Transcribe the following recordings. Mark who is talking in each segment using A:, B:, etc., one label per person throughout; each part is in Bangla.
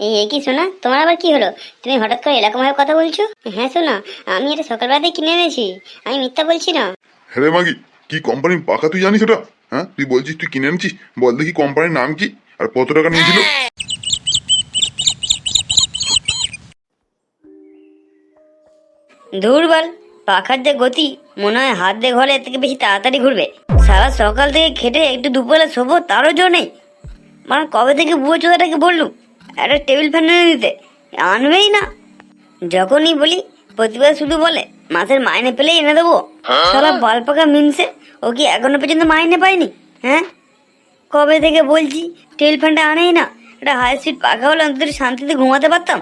A: এই এই কি শোনা তোমার আবার কি হলো? তুমি হঠাৎ করে এরকম ভাবে কথা বলছো? হ্যাঁ শোনা আমি এটা সকালবেলাতেই কিনে এনেছি আমি মিথ্যা বলছি না।
B: হ্যাঁ রে মাগি কি কোম্পানির পাখা তুই জানিস ওটা? হ্যাঁ তুই বলছিস তুই কিনে এনেছিস? বল দেখি কোম্পানির নাম কি আর কত টাকা নিয়েছিল?
A: দুর্বল পাখার যে গতি মনে হয় হাত দিয়ে ঘরে এর থেকে বেশি তাড়াতাড়ি ঘুরবে। সারা সকাল থেকে খেটে একটু দুপুরে শোবো তারও জো নেই। মানে কবে থেকে বুয়ো চোদাটাকে বললুম? একটা টেবিল ফ্যান এনে দিতে। আনবেই না। যখনই বলি প্রতিবার শুধু বলে মাসের মাইনে পেলেই এনে দেবো। সারা বাল পাকা মিনসে ও কি এখনও পর্যন্ত মাইনে পায়নি? হ্যাঁ? কবে থেকে বলছি টেবিল ফ্যানটা আনেই না। একটা হাই স্পিড পাখা হলে অন্তত শান্তিতে ঘুমাতে পারতাম।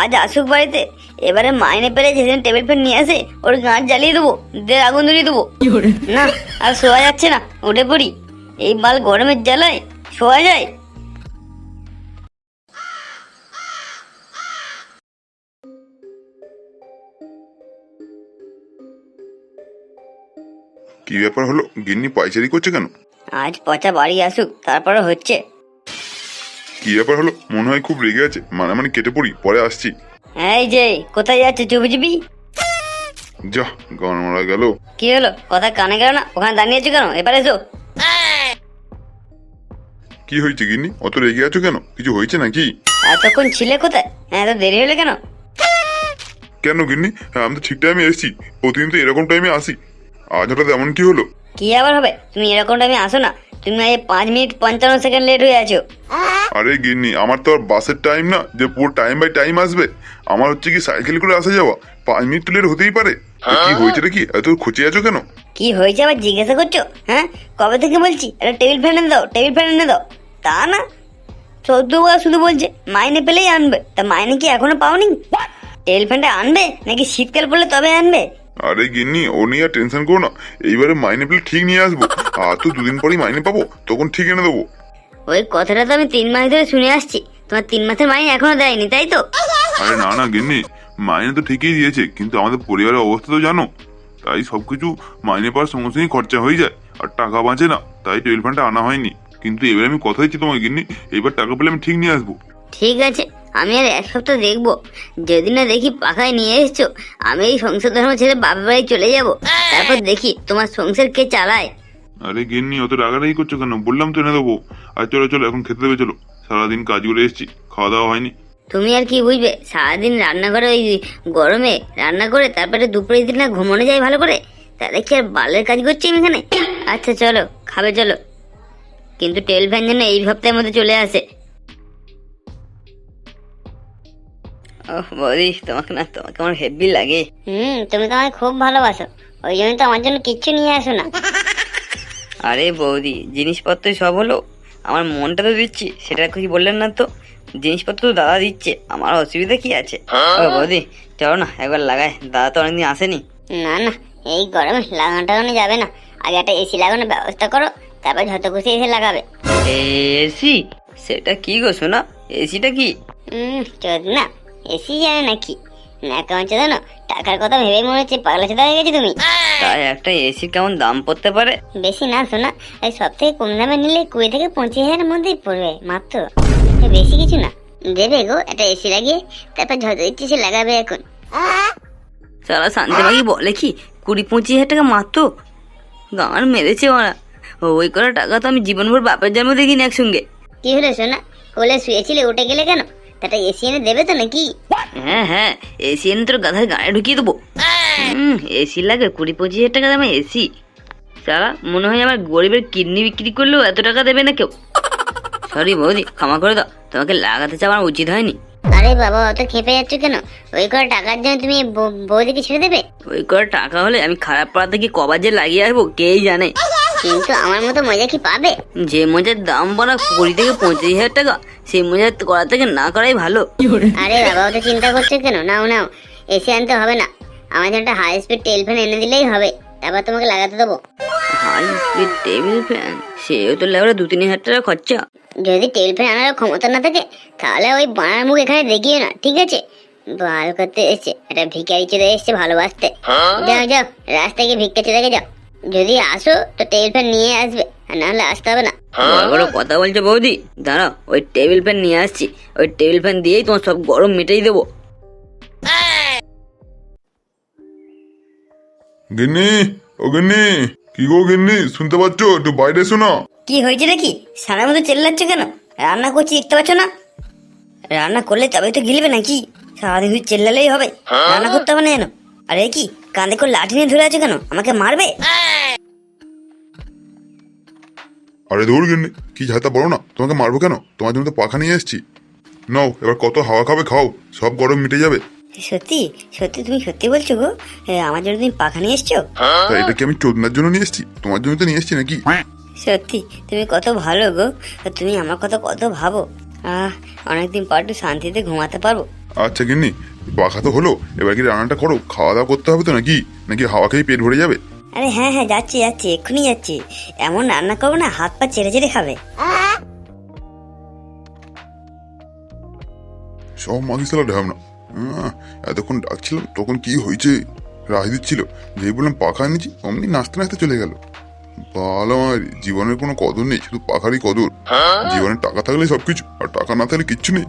A: আজ আসুক বাড়িতে এবারে মাইনে পেলে যেদিন টেবিল ফ্যান নিয়ে আসে ওর গাছ জ্বালিয়ে দেবো দিয়ে আগুন ধরিয়ে দেবো। না আর শোয়া যাচ্ছে না উঠে পড়ি। এই বাল গরমের জ্বালায় শোয়া যায়।
B: কি ব্যাপার হলো? গিন্নি পাইচারি করছে কেন?
A: আজ পচা বাড়ি আসুক তারপরে হচ্ছে।
B: কি ব্যাপার হলো? মনে হয় খুব রেগে আছে। মানে মানে কেটে পড়ি পরে আসছি।
A: এই যে কোথায় যাচ্ছে চুপি চুপি
B: যা গান মারা গেল।
A: কি হলো? কথা কানে গেল না? ওখানে দাঁড়িয়েছো কেন? এবারে এসো।
B: কি হয়েছে গিন্নি? অত রেগে আছো কেন? কিছু হয়েছে নাকি?
A: এতক্ষণ ছিলে কোথায়? হ্যাঁ এত দেরি হলো কেন?
B: কেন গিন্নি? হ্যাঁ আমি তো ঠিক টাইমে এসেছি। প্রতিদিন তো এরকম টাইমে আসি। আজ হঠাৎ এমন কি হলো?
A: কি আবার হবে? তুমি এরকম টাইমে আসো না। তুমি আজ পাঁচ মিনিট পঞ্চান্ন সেকেন্ড লেট হয়ে আছো।
B: আরে গিন্নি আমার তো আর বাসের টাইম না যে পুরো টাইম বাই টাইম আসবে। আমার হচ্ছে কি সাইকেল করে আসা যাওয়া। পাঁচ মিনিট তো লেট হতেই পারে। তো কি হয়েছে রে কি? এত খুঁজে আছো কেন?
A: কি হয়েছে আবার জিজ্ঞাসা করছ? হ্যাঁ? কবে থেকে বলছি? একটা টেবিল ফ্যান এনে দাও টেবিল ফ্যান এনে দাও। তা না। চৌদ্দবার শুধু বলছে মাইনে পেলেই আনবে। তা মাইনে কি এখনও পাওনি? টেবিল ফ্যানটা আনবে? নাকি শীতকাল পড়লে তবে আনবে?
B: আরে গিন্নি ও নিয়ে আর টেনশন করো না। এইবারে মাইনে পেলে ঠিক নিয়ে আসব। আর তো দুদিন পরেই মাইনে পাবো তখন ঠিক এনে দেবো।
A: ওই কথাটা তো আমি তিন মাস ধরে শুনে আসছি। তোমার তিন মাসের মাইনে এখনও দেয়নি তাই তো?
B: আরে না না গিন্নি মাইনে তো ঠিকই দিয়েছে কিন্তু আমাদের পরিবারের অবস্থা তো জানো। তাই সবকিছু মাইনে পাওয়ার সঙ্গে সঙ্গেই খরচা হয়ে যায় আর টাকা বাঁচে না তাই টেবিল ফ্যানটা আনা হয়নি। কিন্তু এবার আমি কথা দিচ্ছি তোমাকে গিন্নি এবার টাকা পেলে আমি ঠিক নিয়ে আসব।
A: ঠিক আছে। আমি আর এক সপ্তাহ দেখব। যেদিন না দেখি পাখায় নিয়ে এসছো আমি এই সংসার ধর্ম ছেড়ে বাপের বাড়ি চলে যাব। তারপর দেখি তোমার সংসার কে চালায়।
B: আরে গিন্নি অত রাগারাগি করছ কেন? বললাম তো এনে দেবো। আর চলো চলো এখন খেতে দেবে চলো। সারাদিন কাজ করে এসেছি খাওয়া দাওয়া হয়নি।
A: তুমি আর কি বুঝবে সারাদিন রান্নাঘরে ওই গরমে রান্না করে তারপরে দুপুরে দিন না ঘুমানো যায় ভালো করে? তাহলে কি আর বালের কাজ করছি আমি এখানে? আচ্ছা চলো খাবে চলো। কিন্তু টেবিল ফ্যান যেন এই সপ্তাহের মধ্যে চলে আসে। বৌদি তোমাকে না তোমাকে আমার হেভি লাগে। হুম তুমি তো আমাকে খুব ভালোবাসো। ওই জন্য তো আমার জন্য কিচ্ছু নিয়ে আসো না।
C: আরে বৌদি জিনিসপত্র সব হলো আমার মনটা তো দিচ্ছি সেটা কি বললেন না তো? জিনিসপত্র তো দাদা দিচ্ছে আমার অসুবিধা কি আছে? ও বৌদি চলো না একবার লাগাই দাদা তো অনেকদিন আসেনি।
A: না না এই গরমে লাগানো টাগানো যাবে না। আগে একটা এসি লাগানোর ব্যবস্থা করো তারপর যত খুশি এসে লাগাবে।
C: এসি? সেটা কি গো শোনা এসিটা কি?
A: হুম না। এসি জানে নাকি? না কেমন চোদ না টাকার কথা ভেবে মনে হচ্ছে পাগলা চোদা হয়ে গেছে তুমি।
C: তাই একটা এসি কেমন দাম পড়তে পারে?
A: বেশি না শোনা এই সব থেকে কম দামে নিলে কুড়ি থেকে পঁচিশ হাজারের মধ্যেই পড়বে মাত্র। বেশি কিছু না। দেবে গো একটা এসি লাগিয়ে তারপর যত ইচ্ছে সে লাগাবে এখন।
C: সারা শান্তিবাগি বলে কি কুড়ি পঁচিশ হাজার টাকা মাত্র? গান মেরেছে ওরা। ওই করা টাকা তো আমি জীবনভর বাপের জন্ম দেখিনি একসঙ্গে।
A: কি হলো শোনা? কোলে শুয়েছিলে উঠে গেলে কেন? তাটা এসি এনে দেবে তো নাকি?
C: হ্যাঁ হ্যাঁ এসি এনে তোর গাধার গায়ে ঢুকিয়ে দেবো। হুম এসি লাগে কুড়ি পঁচিশ হাজার টাকা দামে এসি সারা মনে হয় আমার গরিবের কিডনি বিক্রি করলেও এত টাকা দেবে না কেউ। সরি বৌদি ক্ষমা করে দাও তোমাকে লাগাতে চাওয়া আমার উচিত হয়নি।
A: আরে বাবা অত খেপে যাচ্ছ কেন? ওই করে টাকার জন্য তুমি বৌদিকে ছেড়ে দেবে?
C: ওই করে টাকা হলে আমি খারাপ পাড়া থেকে কবার যে লাগিয়ে আসব কেই জানে?
A: কিন্তু আমার মতো মজা কি পাবে?
C: যে মজার দাম বলা কুড়ি থেকে পঁচিশ হাজার টাকা সেই মজা করা থেকে না করাই ভালো।
A: আরে বাবা অত চিন্তা করছে কেন? নাও নাও এসি আনতে হবে না। আমার জন্য একটা হাই স্পিড টেল ফ্যান এনে দিলেই হবে। তারপর তোমাকে লাগাতে দেবো।
C: হাই স্পিড টেবিল ফ্যান সেও তো লেবরা দু তিন হাজার টাকা খরচা।
A: যদি টেবিল ফ্যান আনার ক্ষমতা না থাকে তাহলে ওই বানার মুখ এখানে দেখিয়ে না ঠিক আছে? ভালো করতে এসছে। একটা ভিকারি চলে এসছে ভালোবাসতে। যাও যাও রাস্তায় গিয়ে ভিক্ষা চলে যাও। যদি আসো তো টেবিল ফ্যান নিয়ে আসবে নাহলে আসতে হবে না।
C: বড় বড় কথা বলছো বৌদি। দাঁড়াও ওই টেবিল ফ্যান নিয়ে আসছি। ওই টেবিল ফ্যান দিয়েই তোমার সব গরম মিটেই দেবো।
B: গিন্নি ও গিন্নি কি গো গিন্নি শুনতে পাচ্ছ? একটু বাইরে এসো না।
A: কি হয়েছে নাকি? সারা মতো চেল্লাচ্ছ কেন? রান্না করছি দেখতে পাচ্ছ না? রান্না করলে তবে তো গিলবে নাকি? সারাদিন চেল্লালেই হবে। রান্না করতে হবে না যেন। আরে কি? কাঁধে করে লাঠি নিয়ে ধরে আছো কেন? আমাকে মারবে?
B: আরে দৌড় গিন্নি কি ঝাঁতা বলো না তোমাকে মারবো কেন? তোমার জন্য তো পাখা নিয়ে এসেছি। নাও এবার কত হাওয়া খাবে খাও সব গরম মিটে যাবে।
A: সত্যি? সত্যি তুমি সত্যি বলছো গো? আমার জন্য তুমি পাখা নিয়ে এসছো?
B: এটা কি আমি চোদনার জন্য নিয়ে এসেছি? তোমার জন্য তো নিয়ে এসেছি নাকি?
A: সত্যি তুমি কত ভালো গো তুমি আমার কথা কত ভাবো? আহ অনেকদিন পর একটু শান্তিতে ঘুমাতে পারব।
B: আচ্ছা গিন্নি পাখা তো হলো এবার কি রান্নাটা করো? খাওয়া দাওয়া করতে হবে তো নাকি? নাকি হাওয়া খেয়ে পেট ভরে যাবে?
A: আরে হ্যাঁ হ্যাঁ যাচ্ছি যাচ্ছি এক্ষুনি যাচ্ছি। এমন রান্না করব না হাত পা চেড়ে চেড়ে খাবে।
B: সব মাগিসালা ঢাম না। এতক্ষণ ডাকছিলাম তখন কি হয়েছে? রাহ দিচ্ছিল যেই বললাম পাখা এনেছি অমনি নাচতে নাচতে চলে গেল। বাল আমার জীবনের কোনো কদর নেই শুধু পাখারই কদর। জীবনে টাকা থাকলে সবকিছু আর টাকা না থাকলে কিচ্ছু নেই।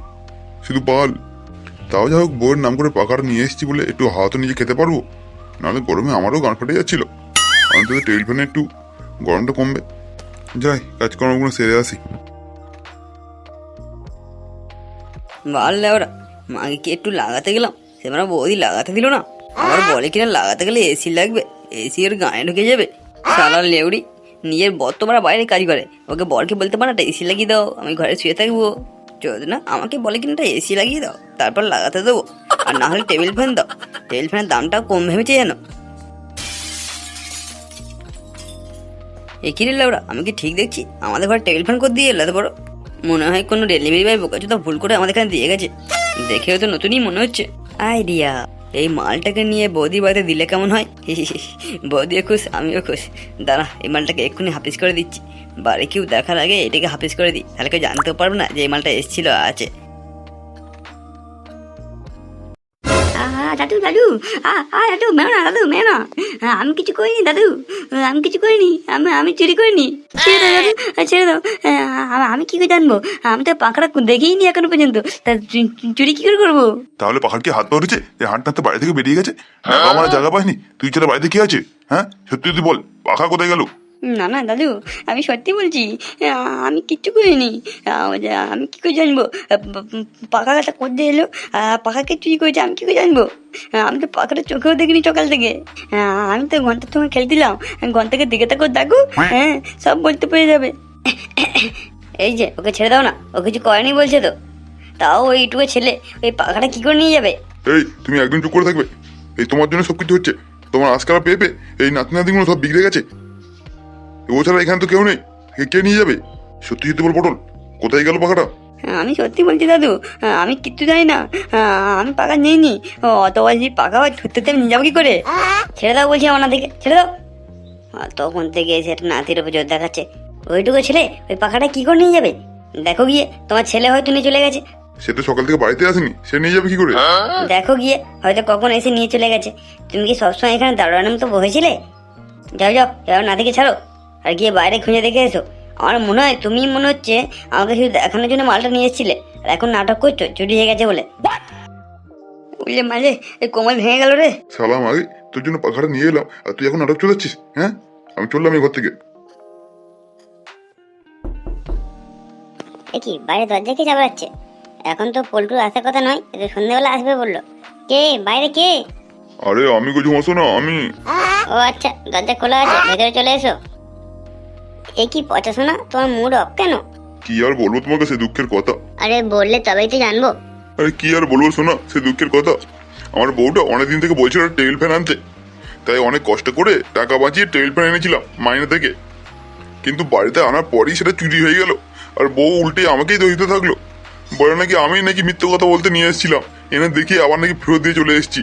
B: শুধু পাল তাও যাই হোক বউয়ের নাম করে পাখাটা নিয়ে এসেছি বলে একটু হাওয়া তো নিজে খেতে পারব? নাহলে গরমে আমারও গান ফাটে যাচ্ছিল। অন্তত টেবিল ফ্যানে একটু, গরমটা কমবে। যাই, কাজকর্মগুলো সেরে আসি।
C: বাড়লে ওরা, মাকে একটু লাগাতে গেলাম? সে মানে বৌদি লাগাতে দিল না। আবার বলে কিনা লাগাতে গেলে এসি লাগবে, এসি এর গায়ে ঢুকে যাবে। সালার লেউড়ি, নিজের বর তো মারা বাইরে কাজ করে। ওকে বরকে বলতে পারে না, এসি লাগিয়ে দাও, আমি ঘরে শুয়ে থাকব। চোদ না আমাকে বলে কিনা এসি লাগিয়ে দাও, তারপর লাগাতে দেবো। আর না হলে টেবিল ফ্যান দাও। টেবিল ফ্যানের দামটা কম ভেবেছে জানো? রেল লাউরা আমি কি ঠিক দেখছি? আমাদের ঘরে টেবিল ফ্যান করে দিয়ে এলো তো বড়। মনে হয় কোনো ডেলিভারি বয় বোকাচোদা ভুল করে আমাদের এখানে দিয়ে গেছে। দেখেও তো নতুনই মনে হচ্ছে। আইডিয়া। এই মালটাকে নিয়ে বৌদি বাড়িতে দিলে কেমন হয়? বৌদিও খুশ, আমিও খুশ। দাঁড়া, এই মালটাকে এক্ষুনি হাফিস করে দিচ্ছি। বাড়ি কেউ দেখার আগে এটাকে হাফিস করে দিই। তাহলে কেউ জানতেও পারবে না যে এই মালটা এসেছিল আছে।
A: দাদু। দাদু আ আ মেও না, দাদু মেও না। আমি কিছু করিনি, দাদু। আমি কিছু করিনি, আমি আমি চুরি করিনি। ছেড়ে দাও, দাদু ছেড়ে দাও। আমি কি করে জানব? আমি তো পাখাটা দেখেই নি এখনও পর্যন্ত। তা চুরি কি করে করব?
B: তাহলে পাখার কি হাত পা যে হাঁটতে হাঁটতে বাড়ি থেকে বেরিয়ে গেছে। আমার জায়গা পাইনি তুই ছাড়া বাড়িতে কি আছে? হ্যাঁ? সত্যি তুই বল, পাখা কোথায় গেল?
A: না না, দাদু, আমি সত্যি বলছি আমি কিচ্ছু করিনি। আমি কি করে জানব? পাখা কাটা করতে এলো? পাখাকে চুরি করেছে, আমি কি করে জানব? আমি তো পাখাটা চোখেও দেখিনি সকাল থেকে। আমি তো ঘণ্টার সময় খেলছিলাম ঘন্টাকে দেখে তাকে দেখো হ্যাঁ সব বলতে পেরে যাবে। এই যে, ওকে ছেড়ে দাও না, ও কিছু করেনি বলছে তো। তাও ওই এইটুকু ছেলে, ওই পাখাটা কি করে নিয়ে যাবে?
B: এই, তুমি একদম চুপ করে থাকবে। এই তোমার জন্য সবকিছু হচ্ছে। তোমার আজকাল পেয়ে পেয়ে এই নাতি নাতিগুলো সব বিগড়ে গেছে। ও ছাড়া এখানে তো কেউ নেই। কে নিয়ে যাবে? সত্যি সত্যি বল পটল কোথায় গেল পাখাটা?
A: হ্যাঁ, আমি সত্যি বলছি দাদু হ্যাঁ, আমি কিচ্ছু জানি না। হ্যাঁ, আমি পাকা নিইনি। অত বলছি পাকা হয় ধরতে আমি নিয়ে যাব কি করে? ছেড়ে দাও বলছি আমার দিকে ছেড়ে দাও। তখন থেকে একটা নাতির উপর জোর দেখাচ্ছে। ওইটুকু ছেলে ওই পাখাটা কি করে নিয়ে যাবে? দেখো গিয়ে তোমার ছেলে হয়তো নিয়ে চলে গেছে।
B: সে তো সকাল থেকে বাড়িতে আসেনি সে নিয়ে যাবে কি করে?
A: দেখো গিয়ে হয়তো কখন এসে নিয়ে চলে গেছে। তুমি কি সবসময় এখানে দাঁড়ানোর মতো বসেছিলে? যাও যাও যাও নাতিকে ছাড়ো। আর গিয়ে বাইরে খুঁজে দেখে এসো। আমার মনে হয় তুমি মনে হচ্ছে আমাকে শুধু দেখানোর জন্য মালটা নিয়ে এসেছিলে। আর এখন নাটক করছ চুরি হয়ে গেছে বলে। বুঝলে মাঝে এই কোমল ভেঙে গেল রে।
B: সালাম আগে তোর জন্য পাখাটা নিয়ে এলাম আর তুই এখন নাটক চলাচ্ছিস হ্যাঁ? আমি চললাম এই ঘর থেকে।
A: কি বাইরে দরজা কে চাপড়াচ্ছে এখন তো পল্টু আসার কথা নয় এতো সন্ধ্যেবেলা আসবে বলল। কে বাইরে কে?
B: আরে আমি কিছু মশো না আমি।
A: ও আচ্ছা দরজা খোলা আছে ভেতরে চলে এসো। এ কি পচা শোনা তোমার মুড অফ কেন?
B: কি আর বলব তোমাকে সে দুঃখের কথা?
A: আরে বললে তবেই তো জানব।
B: আরে কি আর বলব শোনা সে দুঃখের কথা। আমার বউটা অনেকদিন থেকে বলছিল টেবিল ফ্যান আনতে। তাই অনেক কষ্ট করে টাকা বাঁচিয়ে টেবিল ফ্যান এনেছিলাম মাইনে থেকে। কিন্তু বাড়িতে আনার পরই সেটা চুরি হয়ে গেল আর বউ উল্টে আমাকেই দহিতে থাকল। বলে নাকি আমি নাকি মিথ্যে কথা বলতে নিয়ে এসেছিলাম এনে দেখি আবার নাকি ফেরত দিয়ে চলে এসেছি।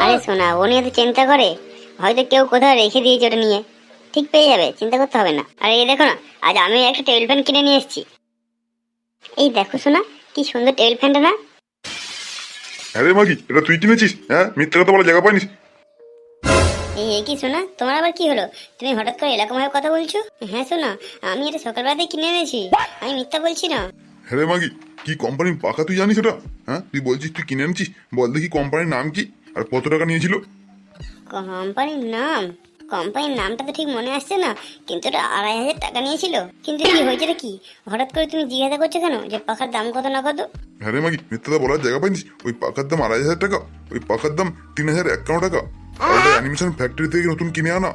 A: আরে শোনা ও নিয়ে তো চিন্তা করে। হয়তো কেউ কোথাও রেখে দিয়েছে ওটা নিয়ে। ঠিক পেয়ে যাবে চিন্তা করতে হবে না। আর এই দেখো না আজ আমি একটা টেবিল ফ্যান কিনে নিয়ে এসেছি। এই দেখো শোনা কি সুন্দর টেবিল ফ্যানটা না।
B: আরে মাগি এটা তুই কিনেছিস? হ্যাঁ মিথ্যে কথা বলা জায়গা পাইনিস।
D: এই কি শোনা তোমার আবার কি হলো? তুমি হঠাৎ করে এরকম ভাবে কথা বলছো? হ্যাঁ শোনা আমি এটা সকালবেলাতেই কিনে এনেছি। আমি মিথ্যা বলছি না।
B: হ্যাঁ রে মাগি কি কোম্পানির পাকা তুই জানিস ওটা? হ্যাঁ তুই বলছিস তুই কিনে আনছিস বল দেখি কোম্পানির নাম কি? আর কত টাকা নিয়েছিল?
D: কোম্পানির নাম? কোম্পানির নামটা তো ঠিক মনে আসছে না, কিন্তু ওটা আড়াই হাজার টাকা নিয়েছিল। কিন্তু কি হয়েছে কি? হঠাৎ করে তুমি জিজ্ঞাসা করছ কেন যে পাখার দাম কত না কত?
B: হ্যাঁ মাগি, মিথ্যাটা বলার জায়গা পাইনিস ওই পাখার দাম আড়াই হাজার টাকা, ওই পাখার দাম তিন হাজার একান্ন টাকা। ওটা অ্যানিমেশন ফ্যাক্টরি থেকে নতুন কিনে আনা।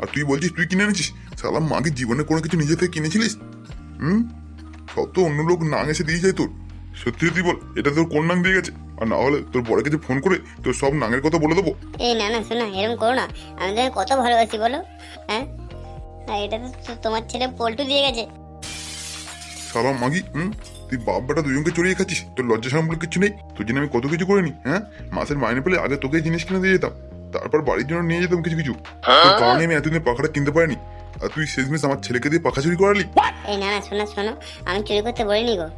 B: আর তুই বলছিস তুই কিনে এনেছিস? সালাম মাকে জীবনে কোনো কিছু নিজে থেকে কিনেছিলিস? হুম? সব তো অন্য লোক নাং এসে দিয়ে যায় তোর। সত্যি তুই বল এটা তোর কোন নাং দিয়ে গেছে? আর না হলে তোর বড় কাছে ফোন করে তোর সব নাঙের কথা বলে দেবো।
D: এই না না শোনা এরকম করো না। আমি তোমাকে কত ভালোবাসি বলো হ্যাঁ? আর এটা তো তোমার ছেলে পল্টু দিয়ে গেছে।
B: সালাম মাগি হুম? তুই বাপ বেটা দুজনকে চড়িয়ে খাচ্ছিস তোর লজ্জা সাম কিছু নেই? তোর জন্য আমি কত কিছু করিনি হ্যাঁ? মাসের মাইনে পেলে আগে তোকে জিনিস কিনে দিয়ে যেতাম তারপর বাড়ির জন্য নিয়ে যেতাম কিছু কিছু। তোর কারণে আমি এতদিন পাখাটা কিনতে পারিনি আর তুই শেষমেশ আমার ছেলেকে দিয়ে পাখা চুরি করালি?
D: এই না না শোনা শোনো। আমি চুরি করতে বলিনি গো।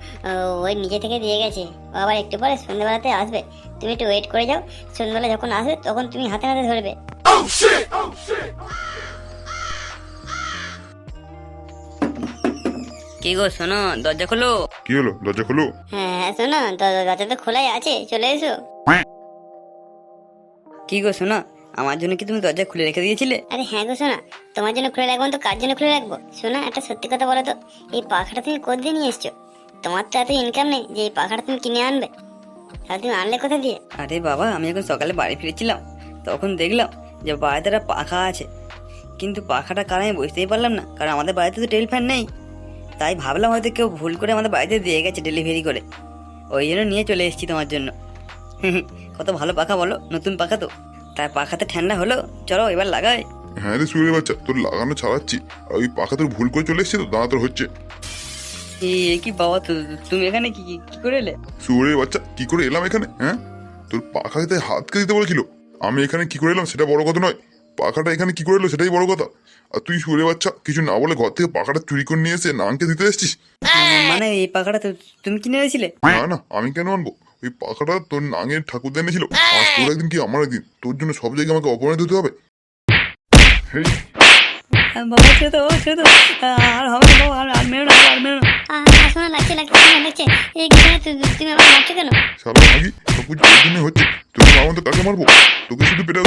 D: ওই নিজে থেকে দিয়ে গেছে। ও আবার একটু পরে সন্ধ্যেবেলাতে আসবে। তুমি একটু ওয়েট করে যাও। সন্ধ্যেবেলা যখন আসবে তখন তুমি হাতে হাতে ধরবে।
C: কি গো শোনো দরজা খোলো?
B: কি হলো? দরজা খোলো?
D: হ্যাঁ হ্যাঁ শোনো দরজা তো খোলাই আছে। চলে এসো।
C: কি গো শোনো আমার জন্য কি তুমি দরজা খুলে রেখে দিয়েছিলে?
D: আরে হ্যাঁ গো শোনা তোমার জন্য খুলে রাখব না তো কার জন্য খুলে রাখব? শোনা একটা সত্যি কথা বলো তো এই পাখাটা তুমি কোথায় নিয়ে এসছো? তোমার তো এত ইনকাম নেই যে এই পাখাটা তুমি কিনে আনবে। তাহলে তুমি আনলে কোথা দিয়ে?
C: আরে বাবা আমি যখন সকালে বাড়ি ফিরেছিলাম তখন দেখলাম যে বাড়িতে একটা পাখা আছে। কিন্তু পাখাটা কার আমি বুঝতেই পারলাম না কারণ আমাদের বাড়িতে তো টেবিল ফ্যান নেই। তাই ভাবলাম হয়তো কেউ ভুল করে আমাদের বাড়িতে দিয়ে গেছে ডেলিভারি করে। ওই জন্য নিয়ে চলে এসেছি তোমার জন্য। কত ভালো পাখা বলো নতুন পাখা তো। তার পাখাতে ঠান্ডা হলো। চলো এবার লাগাই।
B: হ্যাঁ রে সুরের বাচ্চা তোর লাগানো ছাড়াচ্ছি। আর ওই পাখা তোর ভুল করে চলে এসছে তো দাঁড়া তোর হচ্ছে।
C: এ কি বাবা তু- তুমি এখানে কি কি- করে এলে?
B: সুরের বাচ্চা কি করে এলাম এখানে হ্যাঁ? তোর পাখাতে হাতকে দিতে বলেছিল? আমি এখানে কি করে এলাম সেটা বড় কথা নয়। পাখাটা এখানে কি করে এলো সেটাই বড় কথা। আর তুই সুরে বাচ্চা কিছু না বলে ঘর থেকে পাখাটা চুরি করে নিয়ে এসে নানকে দিতে এসছিস?
C: মানে এই পাখাটা তুমি কিনে এনেছিলে?
B: না না আমি কেন আনব? ওই পাখাটা তোর নাঙের ঠাকুর এনেছিল আজ তোর একদিন কি আমার একদিন? তোর জন্য সব জায়গায় আমাকে অপমানিত হতে হবে?
C: বাবা ছেড়ে ছেড়ে আর হবে না আর আর মেরো না আর মেরো না।
D: আহ লাগছে লাগছে লাগছে এই কি তুমি আমার মারছো কেন?
B: সারা মাগি সব কিছু ওই জন্য হচ্ছে। তোকে মারবো তো কাকে মারবো? তোকে শুধু পেটে